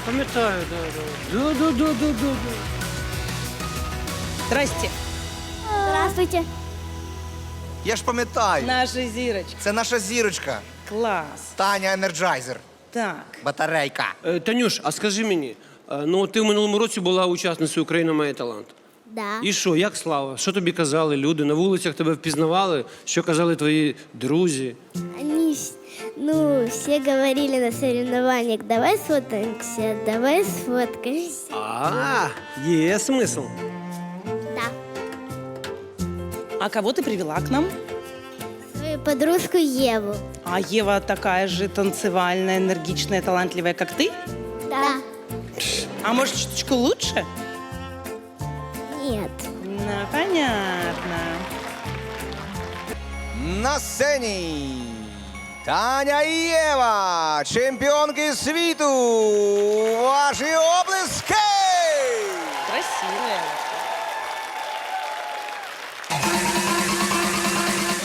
я пам'ятаю, да, да. Да, да, да, да, да, да. Здрасте, Здравствуйте. Я ж пам'ятаю. наша зірочка. Це наша зірочка. Клас. Таня Енерджайзер. Так. Батарейка. Е, Танюш, а скажи мені, е, ну ти в минулому році була учасницею Україна має талант. Да. І що, як слава? Що тобі казали люди? На вулицях тебе впізнавали? Що казали твої друзі? Они, с- ну, все говорили на соревнованиях, давай сфоткаемся, давай сфоткаемся. А, є смисл. Да. А кого ты привела к нам? Свою подружку Еву. А Ева такая же танцевальная, энергичная, талантливая, как ты? Да. А может, чуточку лучше? Нет. Ну, понятно. На сцені Таня і Єва, чемпіонки світу. Ваші облиски! Красивая.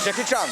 Джекі Чан.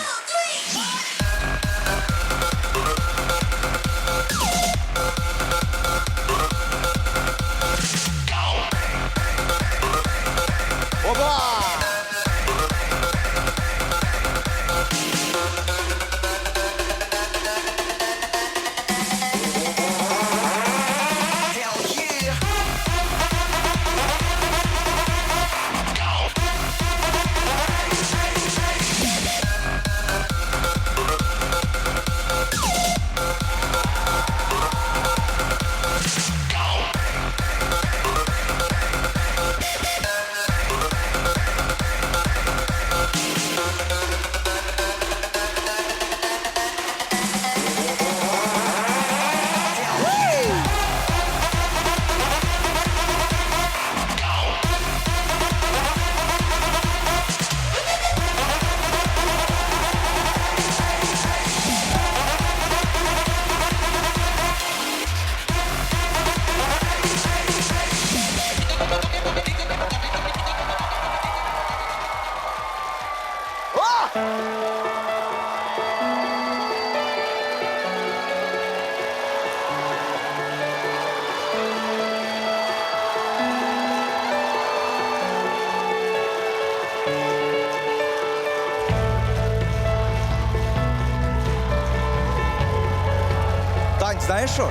Тань, знаєш що?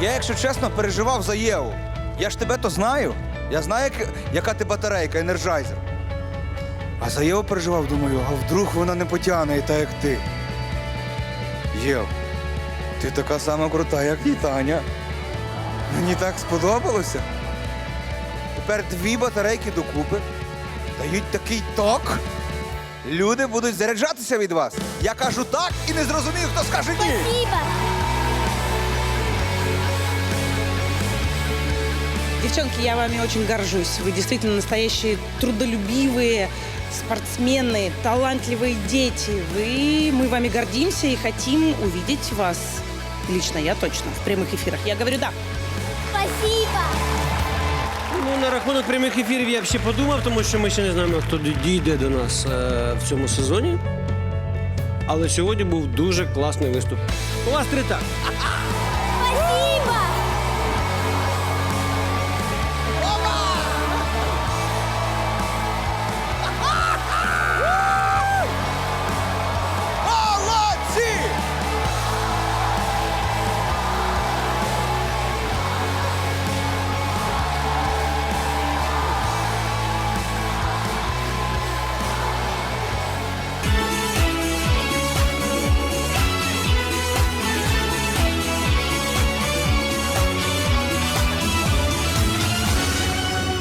Я, якщо чесно, переживав за Єву. Я ж тебе то знаю. Я знаю, як- яка ти батарейка, енерджайзер. А за Єву переживав, думаю, а вдруг вона не потягне і так, як ти. Єв, ти така сама крута, як і Таня. Мені так сподобалося. Тепер дві батарейки докупи дають такий ток. Люди будуть заряджатися від вас. Я кажу так і не зрозумію, хто скаже ні. Спасибо. Девчонки, я вами очень горжусь. Вы действительно настоящие трудолюбивые спортсмены, талантливые дети. Вы, мы вами гордимся и хотим увидеть вас. Лично я точно в прямых эфирах. Я говорю да. Спасибо. Ну, на рахунок прямих ефірів я б ще подумав, тому що ми ще не знаємо, хто дійде до нас е, в цьому сезоні. Але сьогодні був дуже класний виступ. У вас три так.